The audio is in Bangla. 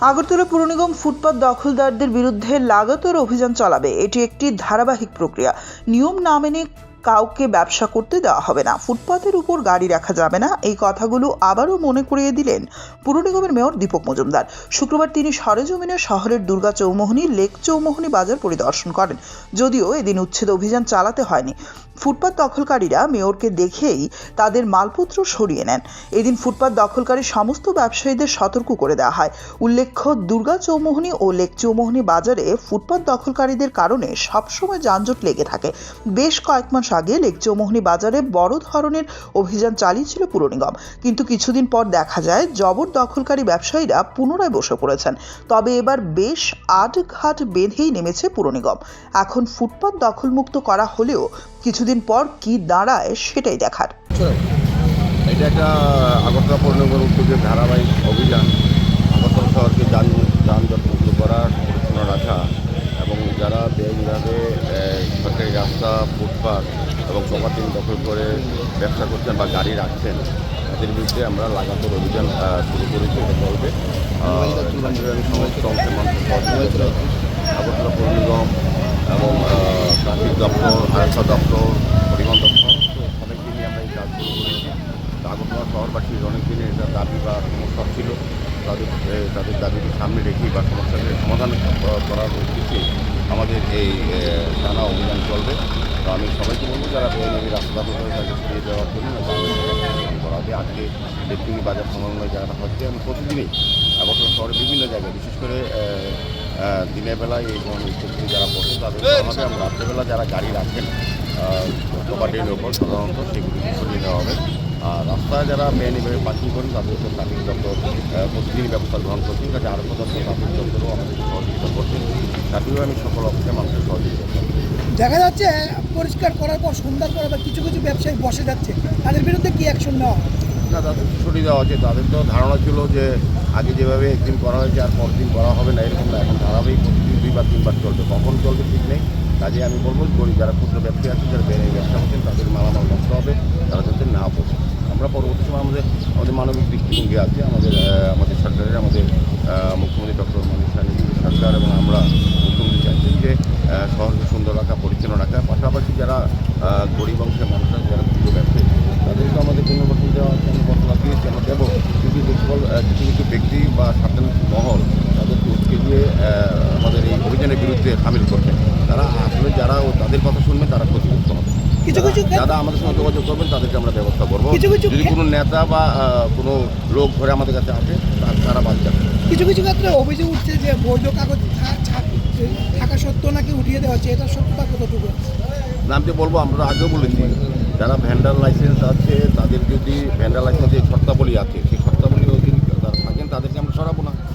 আগরতলা পুর নিগম ফুটপাত দখলদারদের বিরুদ্ধে লাগাতার অভিযান চালাবে। এটি একটি ধারাবাহিক প্রক্রিয়া। নিয়ম না মেনে কাউকে ব্যবসা করতে দেওয়া হবে না। ফুটপাতের উপর গাড়ি রাখা যাবে না। এই কথাগুলো আবারও মনে করিয়ে দিলেন পুর নিগমের মেয়র দীপক মজুমদার। শুক্রবার তিনি সরেজমিনে শহরের দুর্গা চৌমোহনী, লেক চৌমোহনী বাজার পরিদর্শন করেন। যদিও এদিন উচ্ছেদ অভিযান চালাতে হয়নি। ফুটপাত দখলকারীরা মেয়রকে দেখেই তাদের মালপত্র সরিয়ে নেন। এদিন ফুটপাত দখলকারী সমস্ত ব্যবসায়ীদের সতর্ক করে দেওয়া হয়। উল্লেখ্য, দুর্গা চৌমোহনী ও লেক চৌমোহনী বাজারে ফুটপাত দখলকারীদের কারণে সবসময় যানজট লেগে থাকে। বেশ কয়েক মাস আগে লেক চৌমোহনী বাজারে বড় ধরনের অভিযান চালিয়েছিল পুর নিগম। কিন্তু কিছুদিন পর দেখা যায়, জবর দখলকারী ব্যবসায়ীরা পুনরায় বসে পড়েছেন। তবে এবার বেশ আট ঘাট বেঁধেই নেমেছে পুর নিগম। এখন ফুটপাত দখলমুক্ত করা হলেও কিছুদিন পর কি দাঁড়ায় সেটাই দেখার। এটা একটা আগরতলা পৌরনগর উদ্যোগে ধারাবাহিক অভিযান। আগরতলা শহরকে যান যানজট মুক্ত করার পরিচ্ছন্ন রাখা এবং যারা বেআইনিভাবে সরকারি রাস্তা ফুটপাত এবং প্রপার্টি দখল করে ব্যবসা করছেন বা গাড়ি রাখছেন তাদের বিরুদ্ধে আমরা লাগাতার অভিযান শুরু করেছি এটা চলবে। সমস্ত অংশের মানুষের। আগরতলা পৌর নিগম দপ্তর আয়সা দপ্তর, পরিবহন দপ্তর সমস্ত সবাইকে নিয়ে আমরা এই কাজ শুরু করেছি আগরতলা শহরবাসীর অনেক দিনের এটা দাবি বা সমস্যা ছিল। তাদের তাদের দাবিকে সামনে রেখে বা সমস্যাকে সমাধান করার উদ্দেশ্যে আমাদের এই টানা অভিযান চলবে। তো আমি সবাইকে বলব, যারা বেআইনি রাস্তা করে তাকে ফিরিয়ে দেওয়ার জন্য অভিযান করা হবে আজকে দেখুনি বাজার সমন্বয় জায়গাটা হচ্ছে। আমি প্রতিদিনই আগরতলা শহরের বিভিন্ন জায়গায়, বিশেষ করে দিনের বেলায় এই উদ্যোগগুলি যারা বসে তাদের এবং রাত্রেবেলা যারা গাড়ি রাখেন প্রপার্টির ওপর সাধারণত সেগুলি সরিয়ে দেওয়া হবে। আর রাস্তায় যারা বেআইনিভাবে পার্কিং করেন, তাদের উপর ট্রাফিক দপ্তর প্রতিদিন ব্যবস্থা গ্রহণ করছেন কাজে আরও কথা ট্রাফিক দপ্তরও আমাদের সহযোগিতা করছেন তাতেও আমি সকল অফিসে মানুষের সহযোগিতা দেখা যাচ্ছে, পরিষ্কার করার পর সুন্দর করার বা কিছু কিছু ব্যবসায়ী বসে যাচ্ছে। তাদের বিরুদ্ধে কি অ্যাকশন নেওয়া? না, তাদের ছুটি দেওয়া হচ্ছে তাদের তো ধারণা ছিল যে আগে যেভাবে একদিন করা হয়েছে আর পরের দিন করা হবে না, এরকম না। এখন ধারাবাহিক প্রতিদিন দুইবার, তিনবার চলবে। কখন চলবে ঠিক নেই কাজে আমি বলব গরিব যারা ক্ষুদ্র ব্যবসায়ী আছে, যারা বেড়ে ব্যবসা করছেন, তাদের মালামাল নষ্ট হবে, তারা যাতে না বসে আমরা পরবর্তী সময় আমাদের আমাদের মানবিক দৃষ্টিভঙ্গি আছে, আমাদের আমাদের সরকারের, আমাদের মুখ্যমন্ত্রী ডক্টর মানিক সরকার এবং আমরা মুখ্যমন্ত্রী চাইছেন যে শহরকে সুন্দর রাখা, পরিচ্ছন্ন রাখা। পাশাপাশি যারা গরিব অংশের মানুষরা যারা ক্ষুদ্র ব্যবসায়ী তাদেরকে আমাদের পুনর্গঠন দেওয়া হচ্ছে আমি বর্তমান দিয়েছি আমরা দেবো কিন্তু যে সকল আহ, কিছু কিছু ব্যক্তি বা সাধারণ মহল তাদেরকে উঠকে দিয়ে আমাদের এই অভিযানের বিরুদ্ধে সামিল করছেন তারা আসলে যারা তাদের কথা শুনবেন তারা ক্ষতিগ্রস্ত হবে। কিছু কিছু যারা আমাদের সঙ্গে যোগাযোগ করবেন তাদেরকে আমরা ব্যবস্থা করব। যদি কোনো নেতা বা কোনো লোক ধরে আমাদের কাছে আসে তারা বাদ যাবে। কিছু কিছু ক্ষেত্রে অভিযোগ উঠছে যে বৈধ কাগজ থাকা সত্ত্বেও নাকি উঠিয়ে দেওয়া হচ্ছে। এটা সত্যতা কতটুকু? নামতে বলব আমরা আগেও বলেছি যারা ভ্যান্ডার লাইসেন্স আছে তাদের যদি ভ্যান্ডার লাইসেন্সের শর্তাবলী আছে সেই শর্তাবলী অধীন তারা থাকেন তাদেরকে আমরা সরাবো